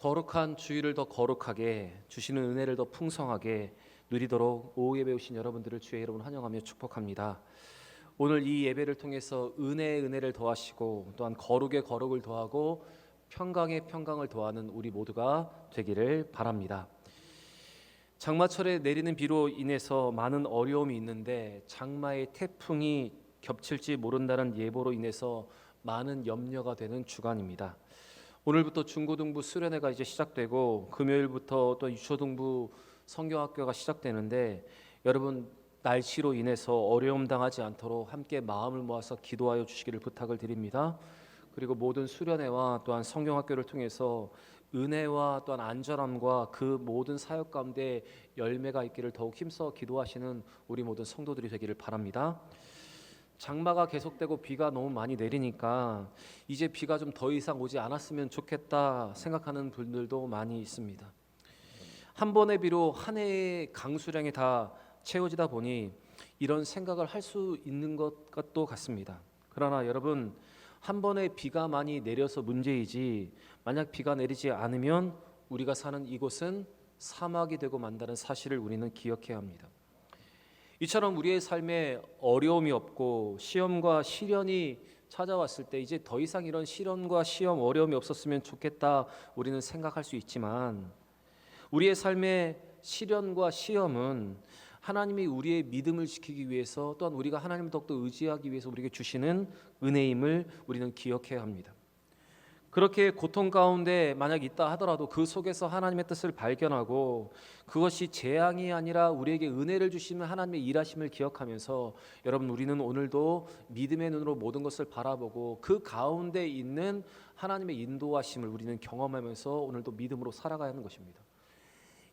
거룩한 주일을 더 거룩하게 주시는 은혜를 더 풍성하게 누리도록 오후 예배 오신 여러분들을 주의 이름으로 환영하며 축복합니다. 오늘 이 예배를 통해서 은혜의 은혜를 더하시고 또한 거룩의 거룩을 더하고 평강의 평강을 더하는 우리 모두가 되기를 바랍니다. 장마철에 내리는 비로 인해서 많은 어려움이 있는데 장마의 태풍이 겹칠지 모른다는 예보로 인해서 많은 염려가 되는 주간입니다. 오늘부터 중고등부 수련회가 이제 시작되고 금요일부터 또 유초등부 성경학교가 시작되는데 여러분 날씨로 인해서 어려움 당하지 않도록 함께 마음을 모아서 기도하여 주시기를 부탁을 드립니다. 그리고 모든 수련회와 또한 성경학교를 통해서 은혜와 또한 안전함과 그 모든 사역 가운데 열매가 있기를 더욱 힘써 기도하시는 우리 모든 성도들이 되기를 바랍니다. 장마가 계속되고 비가 너무 많이 내리니까 이제 비가 좀 더 이상 오지 않았으면 좋겠다 생각하는 분들도 많이 있습니다. 한 번의 비로 한 해의 강수량이 다 채워지다 보니 이런 생각을 할 수 있는 것도 같습니다. 그러나 여러분 한 번에 비가 많이 내려서 문제이지 만약 비가 내리지 않으면 우리가 사는 이곳은 사막이 되고 만다는 사실을 우리는 기억해야 합니다. 이처럼 우리의 삶에 어려움이 없고 시험과 시련이 찾아왔을 때 이제 더 이상 이런 시련과 시험 어려움이 없었으면 좋겠다 우리는 생각할 수 있지만 우리의 삶의 시련과 시험은 하나님이 우리의 믿음을 지키기 위해서 또한 우리가 하나님을 더욱더 의지하기 위해서 우리에게 주시는 은혜임을 우리는 기억해야 합니다. 그렇게 고통 가운데 만약 있다 하더라도 그 속에서 하나님의 뜻을 발견하고 그것이 재앙이 아니라 우리에게 은혜를 주시는 하나님의 일하심을 기억하면서 여러분 우리는 오늘도 믿음의 눈으로 모든 것을 바라보고 그 가운데 있는 하나님의 인도하심을 우리는 경험하면서 오늘도 믿음으로 살아가야 하는 것입니다.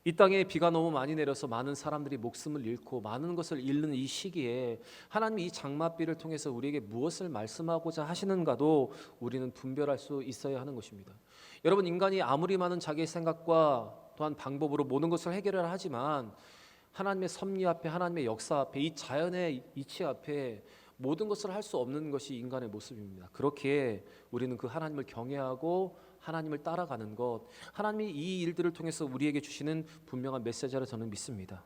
이 땅에 비가 너무 많이 내려서 많은 사람들이 목숨을 잃고 많은 것을 잃는 이 시기에 하나님이 이 장마비를 통해서 우리에게 무엇을 말씀하고자 하시는가도 우리는 분별할 수 있어야 하는 것입니다. 여러분 인간이 아무리 많은 자기의 생각과 또한 방법으로 모든 것을 해결을 하지만 하나님의 섭리 앞에 하나님의 역사 앞에 이 자연의 이치 앞에 모든 것을 할 수 없는 것이 인간의 모습입니다. 그렇게 우리는 그 하나님을 경외하고 하나님을 따라가는 것, 하나님이 이 일들을 통해서 우리에게 주시는 분명한 메시지를 저는 믿습니다.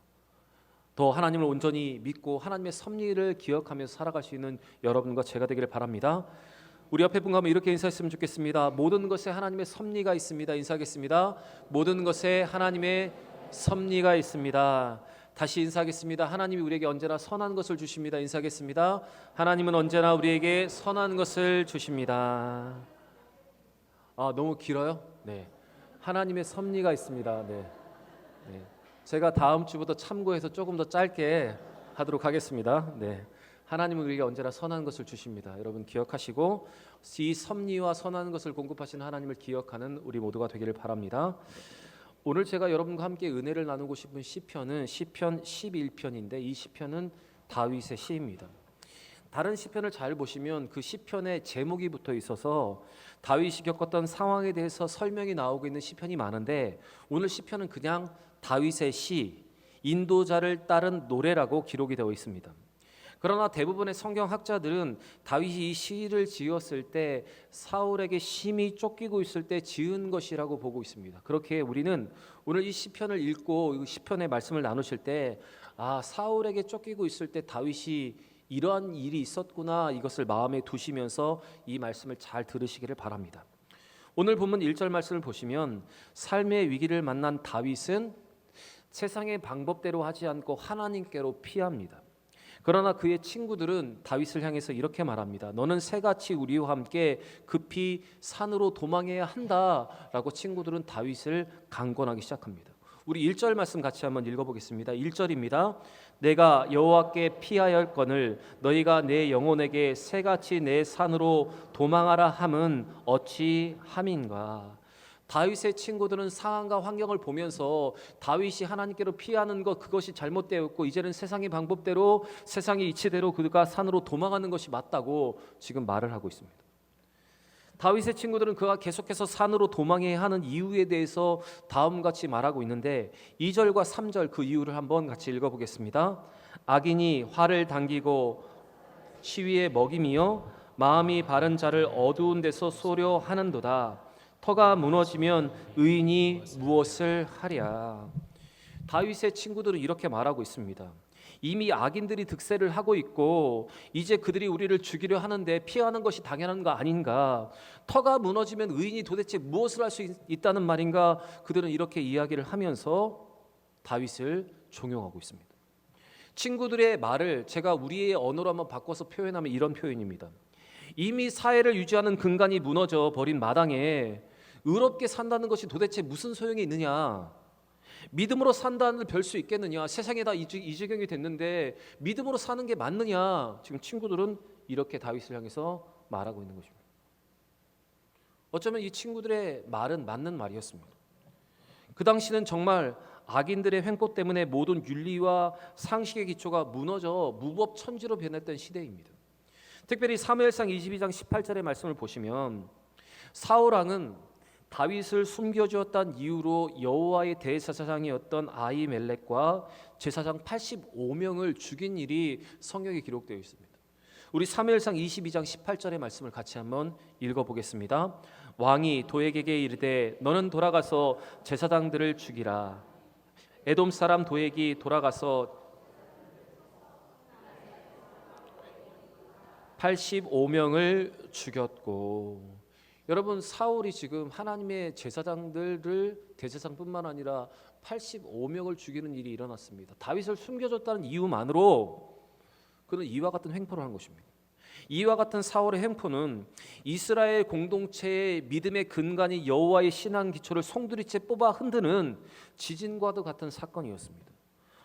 더 하나님을 온전히 믿고 하나님의 섭리를 기억하면서 살아갈 수 있는 여러분과 제가 되기를 바랍니다. 우리 옆에 분과 이렇게 인사했으면 좋겠습니다. 모든 것에 하나님의 섭리가 있습니다. 인사하겠습니다. 모든 것에 하나님의 섭리가 있습니다. 다시 인사하겠습니다. 하나님이 우리에게 언제나 선한 것을 주십니다. 인사하겠습니다. 하나님은 언제나 우리에게 선한 것을 주십니다. 아 너무 길어요? 네. 하나님의 섭리가 있습니다. 네. 네. 제가 다음 주부터 참고해서 조금 더 짧게 하도록 하겠습니다. 네. 하나님은 우리에게 언제나 선한 것을 주십니다. 여러분 기억하시고 이 섭리와 선한 것을 공급하시는 하나님을 기억하는 우리 모두가 되기를 바랍니다. 오늘 제가 여러분과 함께 은혜를 나누고 싶은 시편은 시편 11편인데 이 시편은 다윗의 시입니다. 다른 시편을 잘 보시면 그 시편에 제목이 붙어 있어서 다윗이 겪었던 상황에 대해서 설명이 나오고 있는 시편이 많은데 오늘 시편은 그냥 다윗의 시, 인도자를 따른 노래라고 기록이 되어 있습니다. 그러나 대부분의 성경 학자들은 다윗이 이 시를 지었을 때 사울에게 심히 쫓기고 있을 때 지은 것이라고 보고 있습니다. 그렇게 우리는 오늘 이 시편을 읽고 이 시편의 말씀을 나누실 때 아, 사울에게 쫓기고 있을 때 다윗이 이러한 일이 있었구나 이것을 마음에 두시면서 이 말씀을 잘 들으시기를 바랍니다. 오늘 본문 1절 말씀을 보시면 삶의 위기를 만난 다윗은 세상의 방법대로 하지 않고 하나님께로 피합니다. 그러나 그의 친구들은 다윗을 향해서 이렇게 말합니다. 너는 새같이 우리와 함께 급히 산으로 도망해야 한다라고 친구들은 다윗을 강권하기 시작합니다. 우리 1절 말씀 같이 한번 읽어보겠습니다. 1절입니다. 내가 여호와께 피하여 할 건을 너희가 내 영혼에게 새같이 내 산으로 도망하라 함은 어찌 함인가? 다윗의 친구들은 상황과 환경을 보면서 다윗이 하나님께로 피하는 것 그것이 잘못되었고 이제는 세상의 방법대로 세상의 이치대로 그가 산으로 도망하는 것이 맞다고 지금 말을 하고 있습니다. 다윗의 친구들은 그가 계속해서 산으로 도망해야 하는 이유에 대해서 다음 같이 말하고 있는데 2절과 3절 그 이유를 한번 같이 읽어 보겠습니다. 악인이 화를 당기고 시위에 먹임이요 마음이 바른 자를 어두운 데서 쏘려 하는도다. 터가 무너지면 의인이 무엇을 하랴. 다윗의 친구들은 이렇게 말하고 있습니다. 이미 악인들이 득세를 하고 있고 이제 그들이 우리를 죽이려 하는데 피하는 것이 당연한 거 아닌가? 터가 무너지면 의인이 도대체 무엇을 할 수 있다는 말인가? 그들은 이렇게 이야기를 하면서 다윗을 종용하고 있습니다. 친구들의 말을 제가 우리의 언어로 한번 바꿔서 표현하면 이런 표현입니다. 이미 사회를 유지하는 근간이 무너져 버린 마당에 의롭게 산다는 것이 도대체 무슨 소용이 있느냐? 믿음으로 산다는 별수 있겠느냐? 세상에 다 이 지경이 됐는데 믿음으로 사는 게 맞느냐? 지금 친구들은 이렇게 다윗을 향해서 말하고 있는 것입니다. 어쩌면 이 친구들의 말은 맞는 말이었습니다. 그 당시는 정말 악인들의 횡포 때문에 모든 윤리와 상식의 기초가 무너져 무법천지로 변했던 시대입니다. 특별히 사무엘상 22장 18절의 말씀을 보시면 사울 왕은 다윗을 숨겨주었다는 이유로 여호와의 대제사장이었던 아이멜렉과 제사장 85명을 죽인 일이 성경에 기록되어 있습니다. 우리 사무엘상 22장 18절의 말씀을 같이 한번 읽어보겠습니다. 왕이 도액에게 이르되 너는 돌아가서 제사장들을 죽이라. 에돔 사람 도액이 돌아가서 85명을 죽였고 여러분 사울이 지금 하나님의 제사장들을 대제사장뿐만 아니라 85명을 죽이는 일이 일어났습니다. 다윗을 숨겨줬다는 이유만으로 그는 이와 같은 횡포를 한 것입니다. 이와 같은 사울의 횡포는 이스라엘 공동체의 믿음의 근간이 여호와의 신앙 기초를 송두리째 뽑아 흔드는 지진과도 같은 사건이었습니다.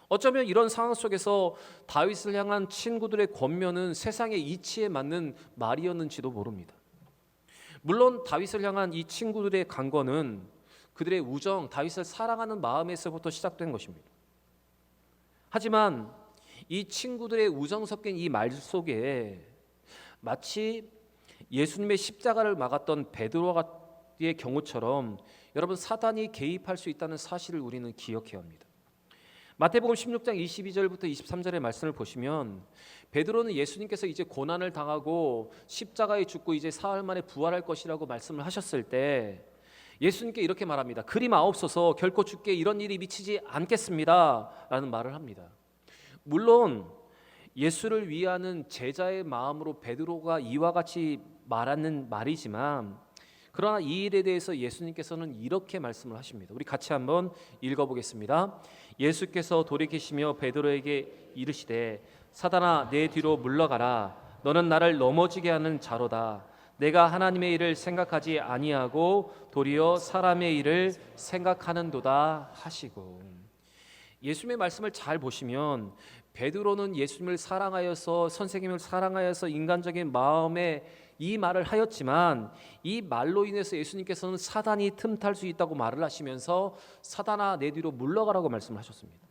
어쩌면 이런 상황 속에서 다윗을 향한 친구들의 권면은 세상의 이치에 맞는 말이었는지도 모릅니다. 물론 다윗을 향한 이 친구들의 강권은 그들의 우정, 다윗을 사랑하는 마음에서부터 시작된 것입니다. 하지만 이 친구들의 우정 섞인 이 말 속에 마치 예수님의 십자가를 막았던 베드로의 경우처럼 여러분 사단이 개입할 수 있다는 사실을 우리는 기억해야 합니다. 마태복음 16장 22절부터 23절의 말씀을 보시면 베드로는 예수님께서 이제 고난을 당하고 십자가에 죽고 이제 사흘 만에 부활할 것이라고 말씀을 하셨을 때 예수님께 이렇게 말합니다. 그리 마옵소서 결코 죽게 이런 일이 미치지 않겠습니다라는 말을 합니다. 물론 예수를 위하는 제자의 마음으로 베드로가 이와 같이 말하는 말이지만 그러나 이 일에 대해서 예수님께서는 이렇게 말씀을 하십니다. 우리 같이 한번 읽어보겠습니다. 예수께서 돌이키시며 베드로에게 이르시되 사단아 내 뒤로 물러가라 너는 나를 넘어지게 하는 자로다 내가 하나님의 일을 생각하지 아니하고 도리어 사람의 일을 생각하는도다 하시고 예수님의 말씀을 잘 보시면 베드로는 예수님을 사랑하여서 선생님을 사랑하여서 인간적인 마음에 이 말을 하였지만 이 말로 인해서 예수님께서는 사단이 틈탈 수 있다고 말을 하시면서 사단아 내 뒤로 물러가라고 말씀하셨습니다.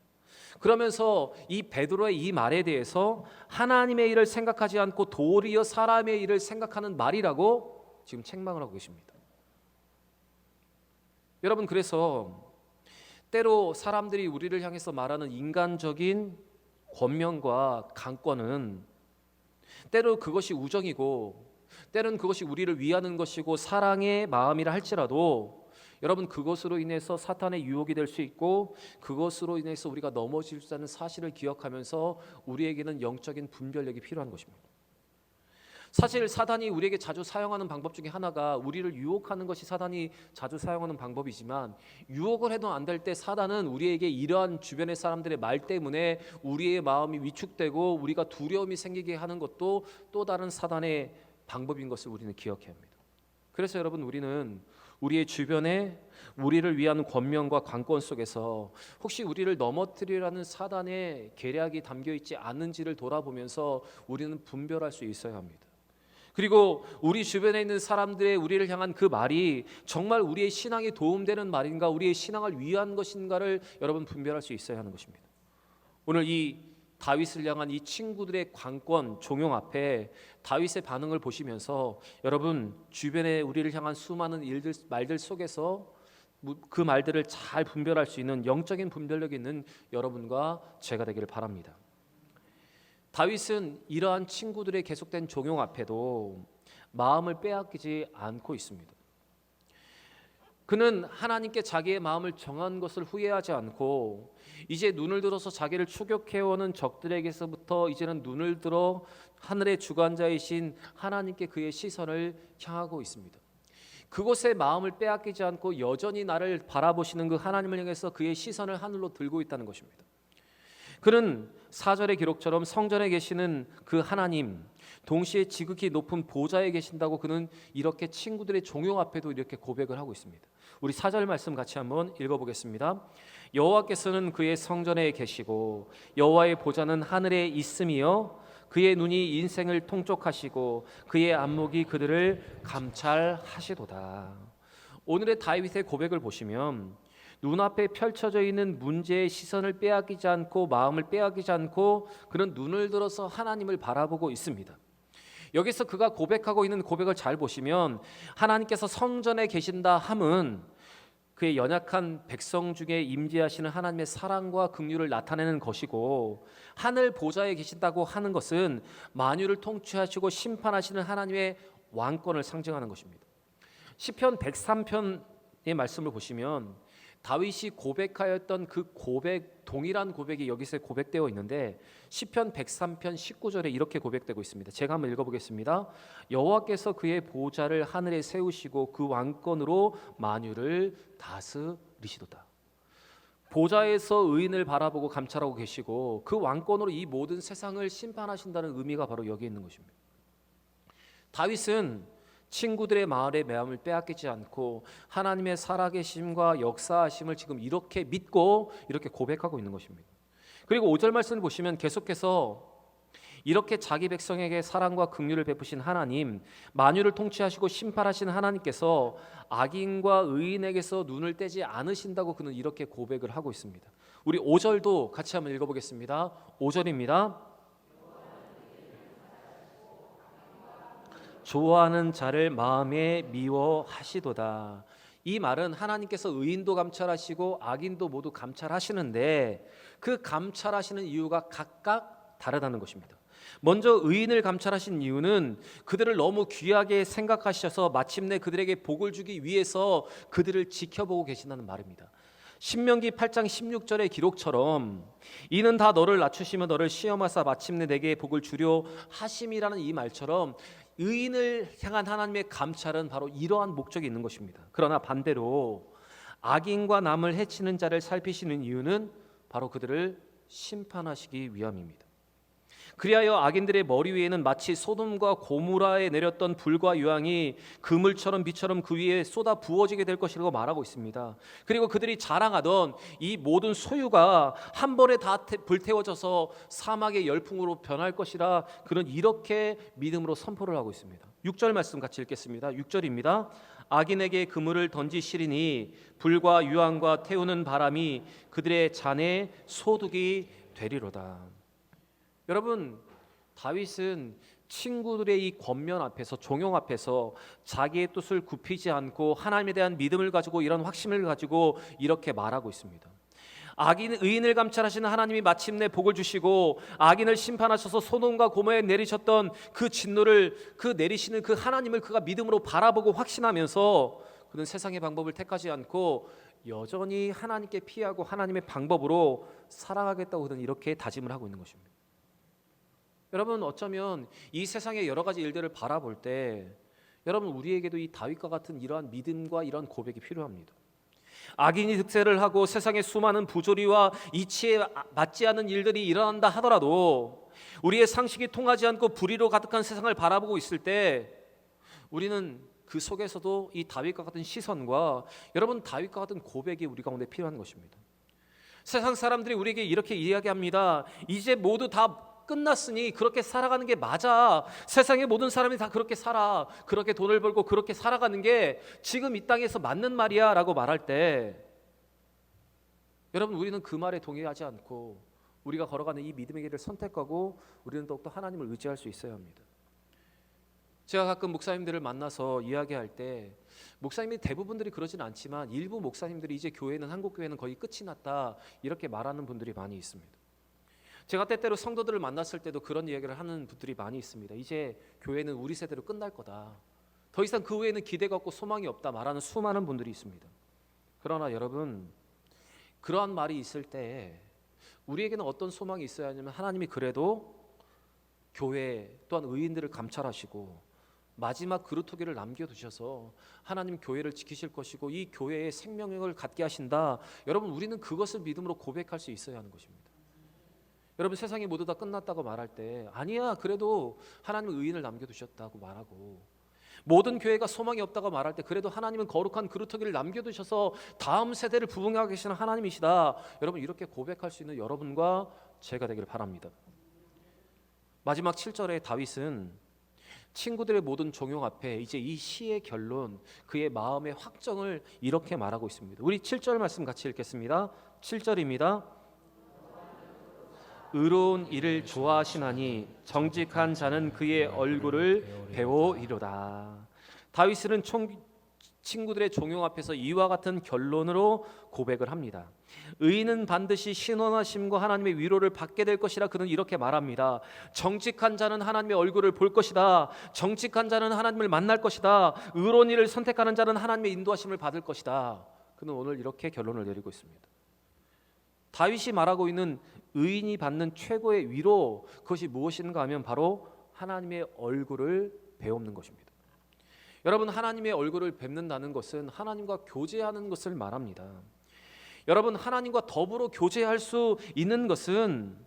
그러면서 이 베드로의 이 말에 대해서 하나님의 일을 생각하지 않고 도리어 사람의 일을 생각하는 말이라고 지금 책망을 하고 계십니다. 여러분 그래서 때로 사람들이 우리를 향해서 말하는 인간적인 권면과 강권은 때로 그것이 우정이고 때는 그것이 우리를 위하는 것이고 사랑의 마음이라 할지라도 여러분 그것으로 인해서 사탄의 유혹이 될 수 있고 그것으로 인해서 우리가 넘어질 수 있는 사실을 기억하면서 우리에게는 영적인 분별력이 필요한 것입니다. 사실 사단이 우리에게 자주 사용하는 방법 중에 하나가 우리를 유혹하는 것이 사단이 자주 사용하는 방법이지만 유혹을 해도 안 될 때 사단은 우리에게 이러한 주변의 사람들의 말 때문에 우리의 마음이 위축되고 우리가 두려움이 생기게 하는 것도 또 다른 사단의 방법인 것을 우리는 기억해야 합니다. 그래서 여러분 우리는 우리의 주변에 우리를 위한 권면과 관권 속에서 혹시 우리를 넘어뜨리라는 사단의 계략이 담겨 있지 않은지를 돌아보면서 우리는 분별할 수 있어야 합니다. 그리고 우리 주변에 있는 사람들의 우리를 향한 그 말이 정말 우리의 신앙에 도움되는 말인가, 우리의 신앙을 위한 것인가를 여러분 분별할 수 있어야 하는 것입니다. 오늘 이 다윗을 향한 이 친구들의 관권 종용 앞에 다윗의 반응을 보시면서 여러분 주변에 우리를 향한 수많은 일들 말들 속에서 그 말들을 잘 분별할 수 있는 영적인 분별력 있는 여러분과 제가 되기를 바랍니다. 다윗은 이러한 친구들의 계속된 종용 앞에도 마음을 빼앗기지 않고 있습니다. 그는 하나님께 자기의 마음을 정한 것을 후회하지 않고 이제 눈을 들어서 자기를 추격해오는 적들에게서부터 이제는 눈을 들어 하늘의 주관자이신 하나님께 그의 시선을 향하고 있습니다. 그곳에 마음을 빼앗기지 않고 여전히 나를 바라보시는 그 하나님을 향해서 그의 시선을 하늘로 들고 있다는 것입니다. 그는 사절의 기록처럼 성전에 계시는 그 하나님 동시에 지극히 높은 보좌에 계신다고 그는 이렇게 친구들의 종용 앞에도 이렇게 고백을 하고 있습니다. 우리 사절 말씀 같이 한번 읽어보겠습니다. 여호와께서는 그의 성전에 계시고 여호와의 보좌는 하늘에 있음이요 그의 눈이 인생을 통촉하시고 그의 안목이 그들을 감찰하시도다. 오늘의 다윗의 고백을 보시면 눈앞에 펼쳐져 있는 문제의 시선을 빼앗기지 않고 마음을 빼앗기지 않고 그런 눈을 들어서 하나님을 바라보고 있습니다. 여기서 그가 고백하고 있는 고백을 잘 보시면 하나님께서 성전에 계신다 함은 그의 연약한 백성 중에 임재하시는 하나님의 사랑과 긍휼을 나타내는 것이고 하늘 보좌에 계신다고 하는 것은 만유를 통치하시고 심판하시는 하나님의 왕권을 상징하는 것입니다. 시편 103편의 말씀을 보시면 다윗이 고백하였던 그 고백 동일한 고백이 여기서 고백되어 있는데 시편 103편 19절에 이렇게 고백되고 있습니다. 제가 한번 읽어 보겠습니다. 여호와께서 그의 보좌를 하늘에 세우시고 그 왕권으로 만유를 다스리시도다. 보좌에서 의인을 바라보고 감찰하고 계시고 그 왕권으로 이 모든 세상을 심판하신다는 의미가 바로 여기 있는 것입니다. 다윗은 친구들의 마을의 마음을 빼앗기지 않고 하나님의 살아계심과 역사하심을 지금 이렇게 믿고 이렇게 고백하고 있는 것입니다. 그리고 5절 말씀을 보시면 계속해서 이렇게 자기 백성에게 사랑과 긍휼을 베푸신 하나님, 만유를 통치하시고 심판하신 하나님께서 악인과 의인에게서 눈을 떼지 않으신다고 그는 이렇게 고백을 하고 있습니다. 우리 5절도 같이 한번 읽어보겠습니다. 5절입니다. 좋아하는 자를 마음에 미워하시도다. 이 말은 하나님께서 의인도 감찰하시고 악인도 모두 감찰하시는데 그 감찰하시는 이유가 각각 다르다는 것입니다. 먼저 의인을 감찰하신 이유는 그들을 너무 귀하게 생각하셔서 마침내 그들에게 복을 주기 위해서 그들을 지켜보고 계신다는 말입니다. 신명기 8장 16절의 기록처럼 이는 다 너를 낮추시며 너를 시험하사 마침내 내게 복을 주려 하심이라는 이 말처럼 의인을 향한 하나님의 감찰은 바로 이러한 목적이 있는 것입니다. 그러나 반대로 악인과 남을 해치는 자를 살피시는 이유는 바로 그들을 심판하시기 위함입니다. 그리하여 악인들의 머리 위에는 마치 소돔과 고무라에 내렸던 불과 유황이 그물처럼 비처럼 그 위에 쏟아 부어지게 될 것이라고 말하고 있습니다. 그리고 그들이 자랑하던 이 모든 소유가 한 번에 다 태- 불태워져서 사막의 열풍으로 변할 것이라 그는 이렇게 믿음으로 선포를 하고 있습니다. 6절 말씀 같이 읽겠습니다. 6절입니다. 악인에게 그물을 던지시리니 불과 유황과 태우는 바람이 그들의 잔에 소득이 되리로다. 여러분 다윗은 친구들의 이 권면 앞에서 종용 앞에서 자기의 뜻을 굽히지 않고 하나님에 대한 믿음을 가지고 이런 확신을 가지고 이렇게 말하고 있습니다. 악인 의인을 감찰하시는 하나님이 마침내 복을 주시고 악인을 심판하셔서 소돔과 고모에 내리셨던 그 진노를 그 내리시는 그 하나님을 그가 믿음으로 바라보고 확신하면서 그는 세상의 방법을 택하지 않고 여전히 하나님께 피하고 하나님의 방법으로 살아가겠다고 그는 이렇게 다짐을 하고 있는 것입니다. 여러분 어쩌면 이 세상의 여러 가지 일들을 바라볼 때 여러분 우리에게도 이 다윗과 같은 이러한 믿음과 이런 고백이 필요합니다. 악인이 득세를 하고 세상의 수많은 부조리와 이치에 맞지 않는 일들이 일어난다 하더라도 우리의 상식이 통하지 않고 불의로 가득한 세상을 바라보고 있을 때 우리는 그 속에서도 이 다윗과 같은 시선과 여러분 다윗과 같은 고백이 우리 가운데 필요한 것입니다. 세상 사람들이 우리에게 이렇게 이야기합니다. 이제 모두 다 끝났으니 그렇게 살아가는 게 맞아. 세상의 모든 사람이 다 그렇게 살아. 그렇게 돈을 벌고 그렇게 살아가는 게 지금 이 땅에서 맞는 말이야 라고 말할 때 여러분 우리는 그 말에 동의하지 않고 우리가 걸어가는 이 믿음의 길을 선택하고 우리는 더욱더 하나님을 의지할 수 있어야 합니다. 제가 가끔 목사님들을 만나서 이야기할 때 목사님이 대부분들이 그러진 않지만 일부 목사님들이 이제 교회는 한국 교회는 거의 끝이 났다 이렇게 말하는 분들이 많이 있습니다. 제가 때때로 성도들을 만났을 때도 그런 이야기를 하는 분들이 많이 있습니다. 이제 교회는 우리 세대로 끝날 거다. 더 이상 그 외에는 기대가 없고 소망이 없다 말하는 수많은 분들이 있습니다. 그러나 여러분 그러한 말이 있을 때 우리에게는 어떤 소망이 있어야 하냐면 하나님이 그래도 교회 또한 의인들을 감찰하시고 마지막 그루터기를 남겨두셔서 하나님 교회를 지키실 것이고 이 교회에 생명력을 갖게 하신다. 여러분 우리는 그것을 믿음으로 고백할 수 있어야 하는 것입니다. 여러분 세상이 모두 다 끝났다고 말할 때 아니야 그래도 하나님은 의인을 남겨두셨다고 말하고 모든 교회가 소망이 없다고 말할 때 그래도 하나님은 거룩한 그루터기를 남겨두셔서 다음 세대를 부흥하고 계시는 하나님이시다. 여러분 이렇게 고백할 수 있는 여러분과 제가 되기를 바랍니다. 마지막 7절에 다윗은 친구들의 모든 종용 앞에 이제 이 시의 결론, 그의 마음의 확정을 이렇게 말하고 있습니다. 우리 7절 말씀 같이 읽겠습니다. 7절입니다. 의로운 일을 좋아하시나니 정직한 자는 그의 얼굴을 배워이로다. 다윗은 총, 친구들의 종용 앞에서 이와 같은 결론으로 고백을 합니다. 의인은 반드시 신원하심과 하나님의 위로를 받게 될 것이라 그는 이렇게 말합니다. 정직한 자는 하나님의 얼굴을 볼 것이다. 정직한 자는 하나님을 만날 것이다. 의로운 일을 선택하는 자는 하나님의 인도하심을 받을 것이다. 그는 오늘 이렇게 결론을 내리고 있습니다. 다윗이 말하고 있는 의인이 받는 최고의 위로 그것이 무엇인가 하면 바로 하나님의 얼굴을 배우는 것입니다. 여러분 하나님의 얼굴을 뵙는다는 것은 하나님과 교제하는 것을 말합니다. 여러분 하나님과 더불어 교제할 수 있는 것은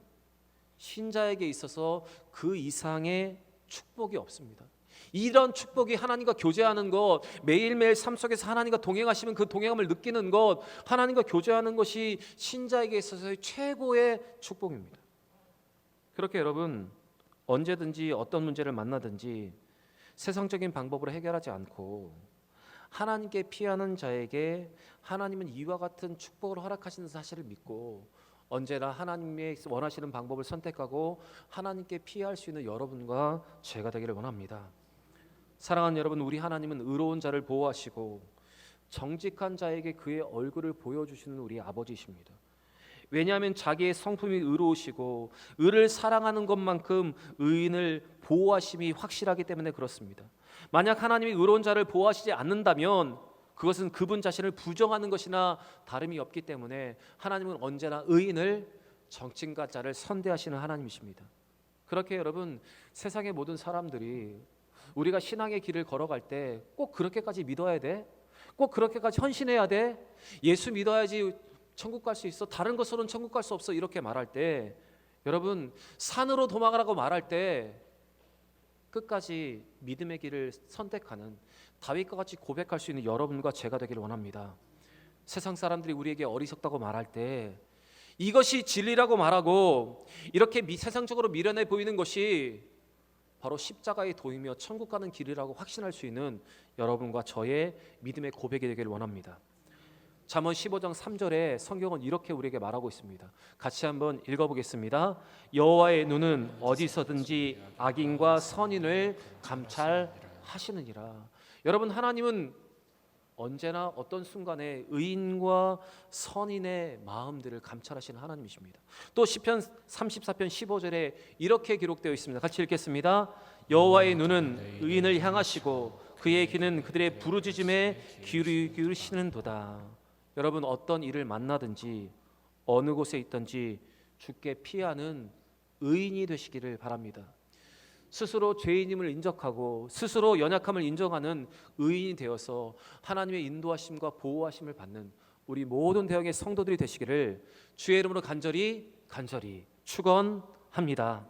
신자에게 있어서 그 이상의 축복이 없습니다. 이런 축복이 하나님과 교제하는 것, 매일매일 삶 속에서 하나님과 동행하시면 그 동행함을 느끼는 것, 하나님과 교제하는 것이 신자에게 있어서의 최고의 축복입니다. 그렇게 여러분 언제든지 어떤 문제를 만나든지 세상적인 방법으로 해결하지 않고 하나님께 피하는 자에게 하나님은 이와 같은 축복을 허락하시는 사실을 믿고 언제나 하나님의 원하시는 방법을 선택하고 하나님께 피할 수 있는 여러분과 제가 되기를 원합니다. 사랑하는 여러분, 우리 하나님은 의로운 자를 보호하시고 정직한 자에게 그의 얼굴을 보여주시는 우리 아버지십니다. 왜냐하면 자기의 성품이 의로우시고 의를 사랑하는 것만큼 의인을 보호하심이 확실하기 때문에 그렇습니다. 만약 하나님이 의로운 자를 보호하시지 않는다면 그것은 그분 자신을 부정하는 것이나 다름이 없기 때문에 하나님은 언제나 의인을 정치인과 자를 선대하시는 하나님이십니다. 그렇게 여러분 세상의 모든 사람들이 우리가 신앙의 길을 걸어갈 때 꼭 그렇게까지 믿어야 돼? 꼭 그렇게까지 헌신해야 돼? 예수 믿어야지 천국 갈 수 있어. 다른 것으로는 천국 갈 수 없어. 이렇게 말할 때 여러분 산으로 도망가라고 말할 때 끝까지 믿음의 길을 선택하는 다윗과 같이 고백할 수 있는 여러분과 제가 되기를 원합니다. 세상 사람들이 우리에게 어리석다고 말할 때 이것이 진리라고 말하고 이렇게 미, 세상적으로 미련해 보이는 것이 바로 십자가의 도이며 천국 가는 길이라고 확신할 수 있는 여러분과 저의 믿음의 고백이 되기를 원합니다. 잠언 15장 3절에 성경은 이렇게 우리에게 말하고 있습니다. 같이 한번 읽어보겠습니다. 여호와의 눈은 어디서든지 악인과 선인을 감찰하시느니라. 여러분 하나님은 언제나 어떤 순간에 의인과 선인의 마음들을 감찰하시는 하나님이십니다. 또 시편 34편 15절에 이렇게 기록되어 있습니다. 같이 읽겠습니다. 여호와의 눈은 의인을 향하시고 그의 귀는 그들의 부르짖음에 기울이시는도다. 여러분 어떤 일을 만나든지 어느 곳에 있든지 죽게 피하는 의인이 되시기를 바랍니다. 스스로 죄인임을 인정하고 스스로 연약함을 인정하는 의인이 되어서 하나님의 인도하심과 보호하심을 받는 우리 모든 대형의 성도들이 되시기를 주의 이름으로 간절히 간절히 축원합니다.